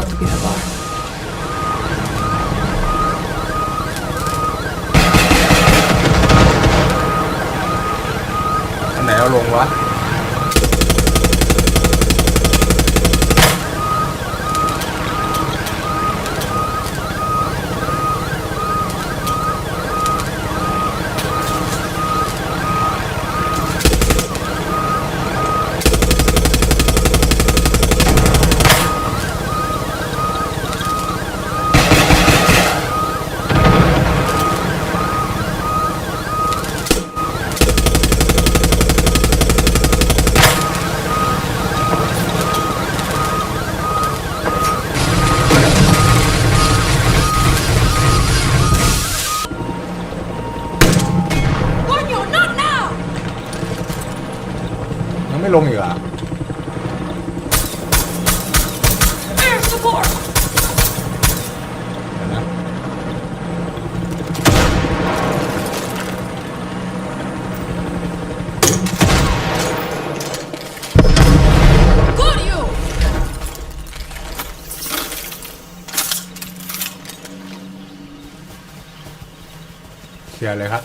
got to be a bar. เคลียร์เลยครับ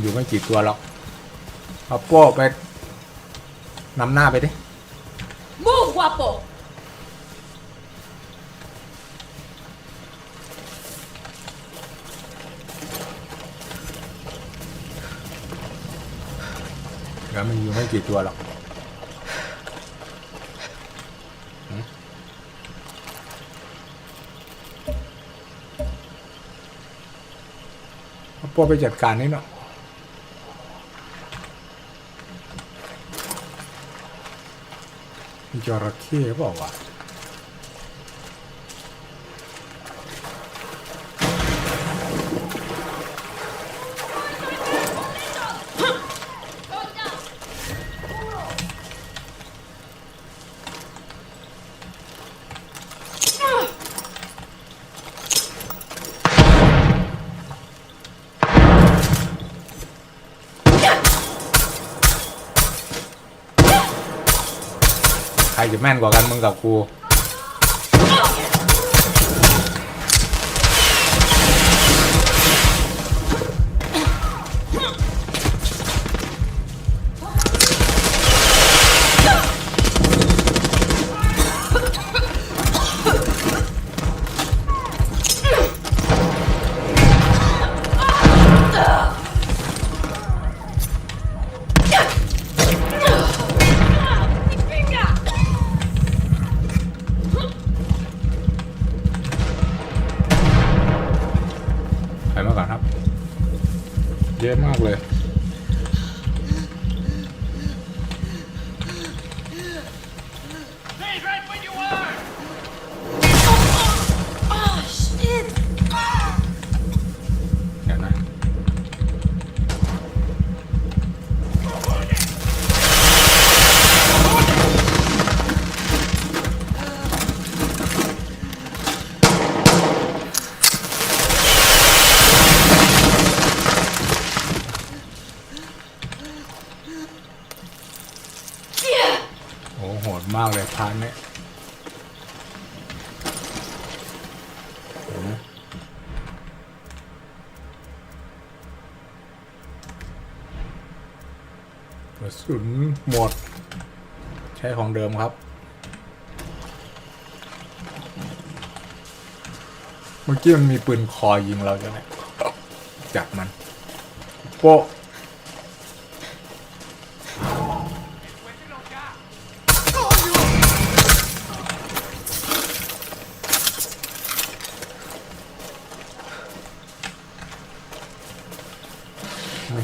อยู่ไม่กี่ตัวหรอกเอาโป้ไปนำหน้าไปดิ Move, guapo! เดี๋ยวมันอยู่ไม่กี่ตัวหรอก พอไปจัดการนี่เนาะจระเข้เปล่าวะ จะแม่นกว่ากันมึงกับกู เยอะมากเลยากเลยพานเนี่ยเดี๋ยวนะกระสุนหมด ใช้ของเดิมครับ เมื่อกี้มันมีปืนคอยิงเราใช่ไหมจับมัน โป๊ะ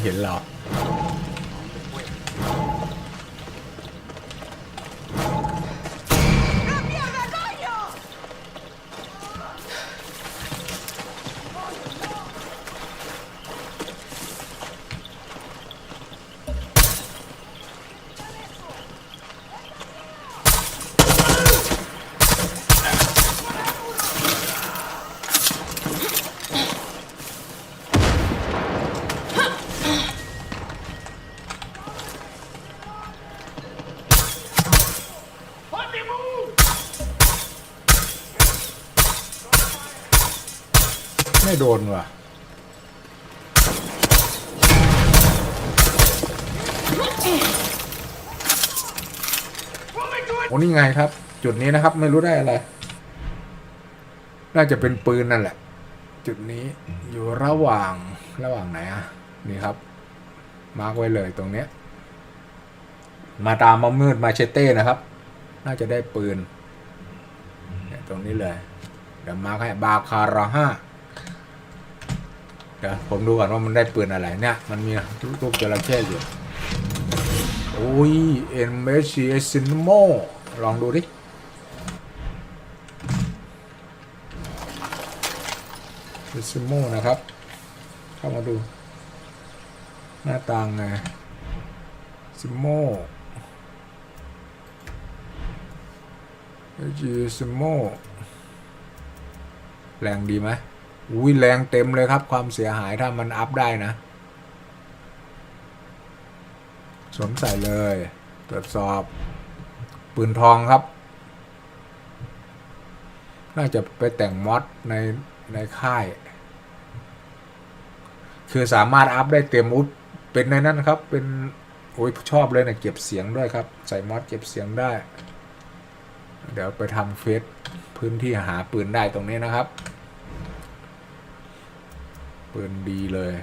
เห็นเรา ไม่โดนว่ะโอ้นี่ไงครับ จุดนี้นะครับ ไม่รู้ได้อะไร น่าจะเป็นปืนนั่นแหละ จุดนี้อยู่ระหว่างระหว่างไหนอะ นี่ครับ มาร์กไว้เลยตรงเนี้ย มาตามมามืดมาเชเต้นะครับ น่าจะได้ปืนตรงนี้เลย เดี๋ยวมาร์กให้บาคาราห้า เดี๋ยวผมดูก่อนว่ามันได้ปืนอะไรเนี่ย มันมีรูปจระเข้อยู่โอ้ย m s c s i n m o ลองดูดิ s i n m o นะครับ เข้ามาดู หน้าต่างไงซิโมเอจีซิโมแรงดีไหม อุ้ยแรงเต็มเลยครับ ความเสียหายถ้ามันอัพได้นะ สวมใส่เลย ตรวจสอบ ปืนทองครับ น่าจะไปแต่งมอดใน ในค่าย คือสามารถอัพได้เต็มอุดเป็นในนั้นครับ เป็น โอ้ยชอบเลยนะเก็บเสียงด้วยครับ ใส่มอดเก็บเสียงได้ เดี๋ยวไปทำเฟซพื้นที่หาปืนได้ตรงนี้นะครับ ปืนดีเลย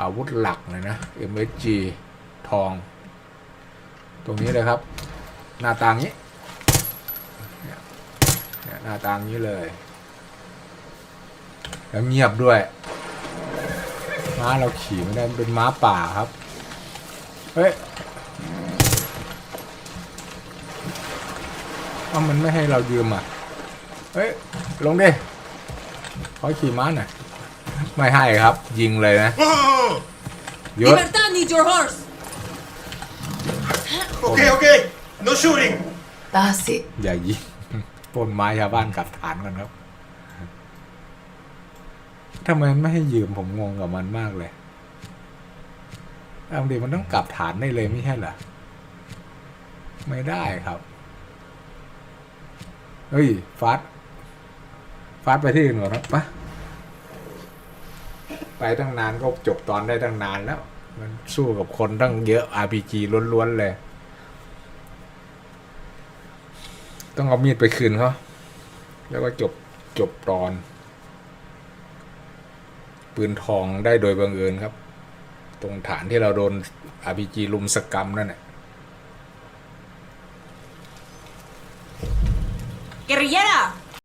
อาวุธหลักเลยนะ MSG ทอง ตรงนี้เลยครับ หน้าต่างนี้นหน้าต่างนี้เลย แล้วเงียบด้วย ม้าเราขี่ไม่ได้มันเป็นม้าป่าครับ เฮ้ยเอามันไม่ให้เรายืมอะ เฮ้ย ลงดิขอขี่ม้าหน่อย ไม่ให้ครับ ยิงเลยนะเยอะ Libertad needs your horse. Okay, okay. No shooting. That's it. อย่ายิงปล้นไม้ชาวบ้านกลับฐานกันครับทำไมไม่ให้ยืมผมงงกับมันมากเลยเอาดีมันต้องกลับฐานได้เลยไม่ใช่เหรอไม่ได้ครับ เฮ้ยฟัดฟัดไปที่อื่นก่อนครับปะ ไปตั้งนานก็จบตอนได้ตั้งนานแล้ว มันสู้กับคนตั้งเยอะ RPG ล้วนๆเลย ต้องเอามีดไปคืนเขาแล้วก็จบจบตอน ปืนทองได้โดยบังเอิญครับ ตรงฐานที่เราโดน RPG ลุมสกรรมนั่นแหละ Guerrillera,